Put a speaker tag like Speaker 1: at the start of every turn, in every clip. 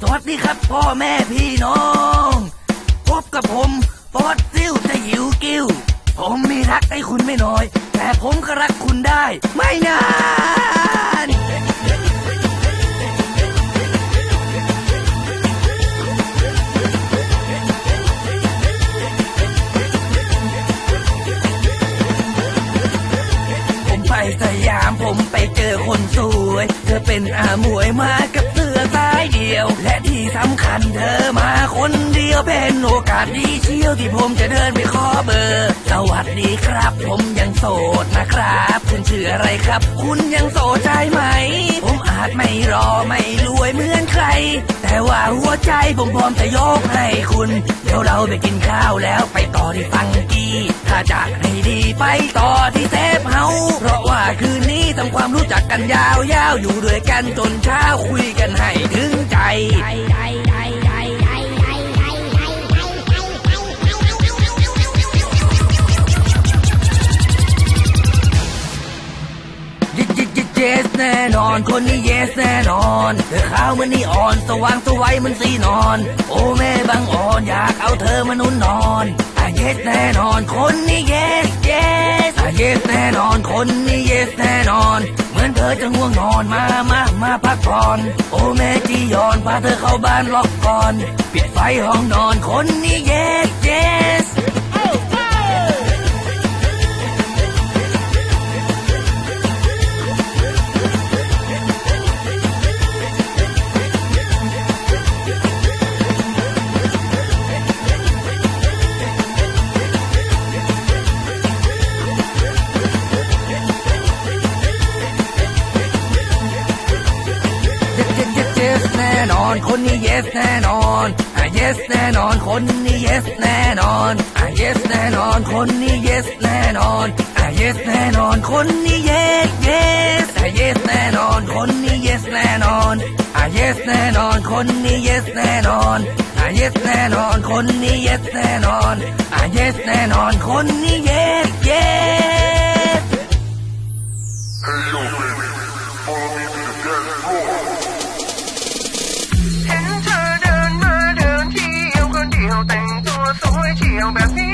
Speaker 1: สวัสดีครับพ่อแม่พี่น้อง พบกับผมฟอสซิลจะหิวกิ้ว ผมมีรักให้คุณไม่น้อย แต่ผมก็รักคุณได้ ไม่นานผมไปสยามผมไปเจอคนสวย เธอเป็นอาหมวยมากับายเดียว และที่สำคัญเธอมาคนเดียวเป็นโอกาสดีเชี่ยวที่ผมจะเดินไปขอเบอร์ สวัสดีครับ ผมยังโสดนะครับ คุณชื่ออะไรครับ คุณยังโสดใช่ไหม ผมอาจไม่รอไม่รวยเหมือนใคร แต่ว่าหัวใจผมพร้อมจะยกให้คุณ เดี๋ยวเราไปกินข้าวแล้วไปต่อที่ฟังกี้ ถ้าจากให้ดีไปต่อที่เซฟเฮาเพราะว่าคืนนี้ทำความรู้จักกันยาวๆอยู่ด้วยกันจนเช้าคุยกันให้ถึงใจยิยิยิเยสแน่นอนคนนี้เยสแน่นอนเธอขาวมันนี่อ่อนสว่างสวัยมันสีนอน โอ้แม่บางอ่อนอยากเอาเธอมานุ่นนอน อะเยสแน่นอนคนนี้เยสเยสอะเยสแน่นอนคนนี้เยสแน่นอน เหมือนเธอจะง่วงนอนมามามาพักผ่อน โอแม่จียอนพาเธอเข้าบ้านล็อกก่อน ปิดไฟห้องนอนคนนี้เยสเยส yes คนนี้ yes แน่นอน อะ yes แน่นอน คนนี้ yes แน่นอน อะ yes แน่นอน คนนี้ yes แน่นอน อะ yes แน่นอน คนนี้ yes yes อะ yes แน่นอน คนนี้ yes แน่นอน อะ yes แน่นอน คนนี้ yes แน่นอน อะ yes แน่นอน คนนี้ yes แน่นอน อะ yes แน่นอน คนนี้ yes yes
Speaker 2: your best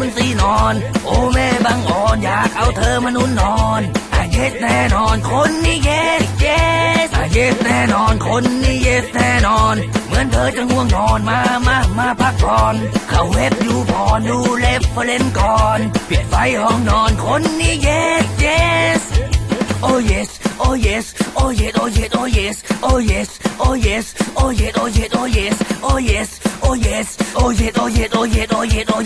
Speaker 2: มันสีน
Speaker 3: อน
Speaker 1: โอ้แม่บางอ่อนอยากเอาเธอมานุ่นนอนอะ yes แน่นอนคนนี้ yes yes อะ yes แน่นอนคนนี้ yes แน่นอน เหมือนเธอจะง่วงนอนมามามาพักผ่อนเข้าเว็บดูพอนดูเล็บเฟรนก่อนปิดไฟห้องนอนคนนี้ yes yes Oh yes, oh yes, oh yes, oh yes, oh yes, oh yes, oh yes, oh yes, oh yes, oh yes, oh yes, oh yes, oh yes, oh yes, oh yes, oh yes, oh yes, yes, yes, yes, yes,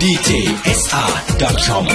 Speaker 4: dtsa.com.